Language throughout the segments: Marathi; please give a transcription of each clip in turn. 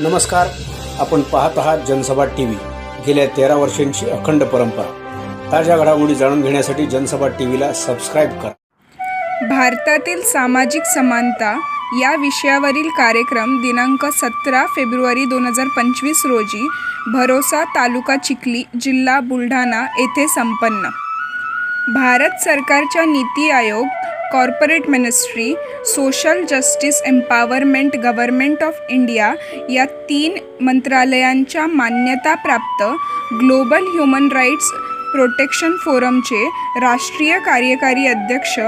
नमस्कार. आपण पाहत आहात जनसभा टी व्ही गेल्या तेरा वर्षांची अखंड परंपरा. ताज्या घडामोडी जाणून घेण्यासाठी जनसभा टी व्हीला सबस्क्राईब करा. भारतातील सामाजिक समानता या विषयावरील कार्यक्रम दिनांक सतरा फेब्रुवारी दोन हजार पंचवीस रोजी भरोसा तालुका चिखली जिल्हा बुलढाणा येथे संपन्न. भारत सरकारच्या NITI Aayog corporate ministry social justice empowerment government of India या तीन मंत्रालयांच्या मान्यताप्राप्त ग्लोबल ह्युमन राईट्स प्रोटेक्शन फोरमचे राष्ट्रीय कार्यकारी अध्यक्ष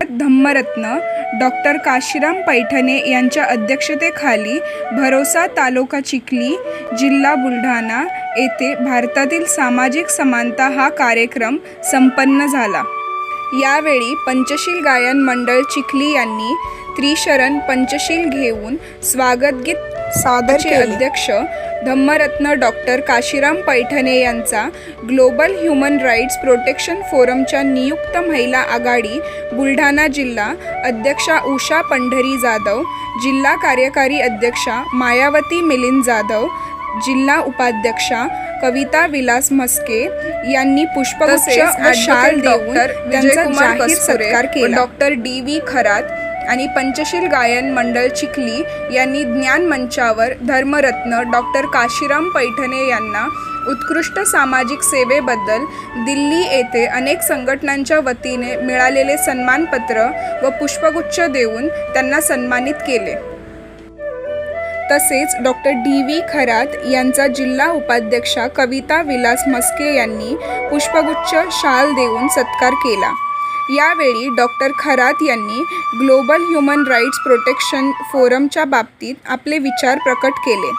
धम्मरत्न डॉक्टर काशीराम पैठणे यांच्या अध्यक्षतेखाली भरोसा तालुका चिखली जिल्हा बुलढाणा येथे भारतातील सामाजिक समानता हा कार्यक्रम संपन्न झाला. यावेळी पंचशील गायन मंडळ चिखली यांनी त्रिशरण पंचशील घेऊन स्वागतगीत सादरचे अध्यक्ष धम्मरत्न डॉक्टर काशीराम पैठणे यांचा ग्लोबल ह्युमन राईट्स प्रोटेक्शन फोरमच्या नियुक्त महिला आघाडी बुलढाणा जिल्हा अध्यक्षा उषा पंढरी जाधव जिल्हा कार्यकारी अध्यक्षा मायावती मिलिंद जाधव जिल्हा उपाध्यक्षा कविता विलास म्हस्के यांनी पुष्पगुच्छ व शाल देऊन त्यांचा जाहीर सत्कार केला. डॉक्टर डी व्ही खरात आणि पंचशील गायन मंडळ चिखली यांनी ज्ञान मंचावर धर्मरत्न डॉक्टर काशीराम पैठणे यांना उत्कृष्ट सामाजिक सेवेबद्दल दिल्ली येथे अनेक संघटनांच्या वतीने मिळालेले सन्मानपत्र व पुष्पगुच्छ देऊन त्यांना सन्मानित केले. तसेच डॉक्टर डी व्ही. खरात यांचा जिल्हा उपाध्यक्षा कविता विलास मस्के यांनी पुष्पगुच्छ शाल देऊन सत्कार केला. यावेळी डॉक्टर खरात यांनी ग्लोबल ह्युमन राईट्स प्रोटेक्शन फोरमच्या बाबतीत आपले विचार प्रकट केले.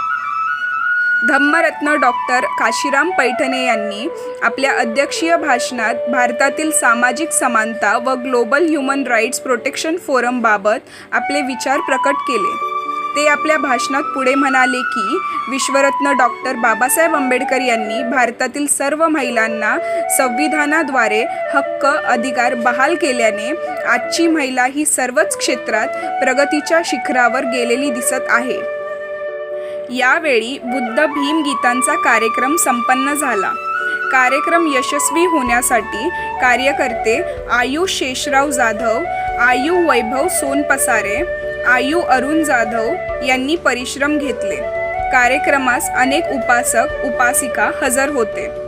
धम्मरत्न डॉक्टर काशीराम पैठणे यांनी आपल्या अध्यक्षीय भाषणात भारतातील सामाजिक समानता व ग्लोबल ह्युमन राईट्स प्रोटेक्शन फोरमबाबत आपले विचार प्रकट केले. ते आपल्या भाषणात पुढे म्हणाले की विश्वरत्न डॉक्टर बाबासाहेब आंबेडकर यांनी भारतातील सर्व महिलांना संविधानाद्वारे हक्क अधिकार बहाल केल्याने आजची महिला ही सर्वच क्षेत्रात प्रगतीच्या शिखरावर गेलेली दिसत आहे. यावेळी बुद्ध भीम गीतांचा कार्यक्रम संपन्न झाला. कार्यक्रम यशस्वी होण्यासाठी कार्यकर्ते आयु शेषराव जाधव आयु वैभव सोनपसारे आयु अरुण जाधव यांनी परिश्रम घेतले. कार्यक्रमास अनेक उपासक उपासिका हजर होते.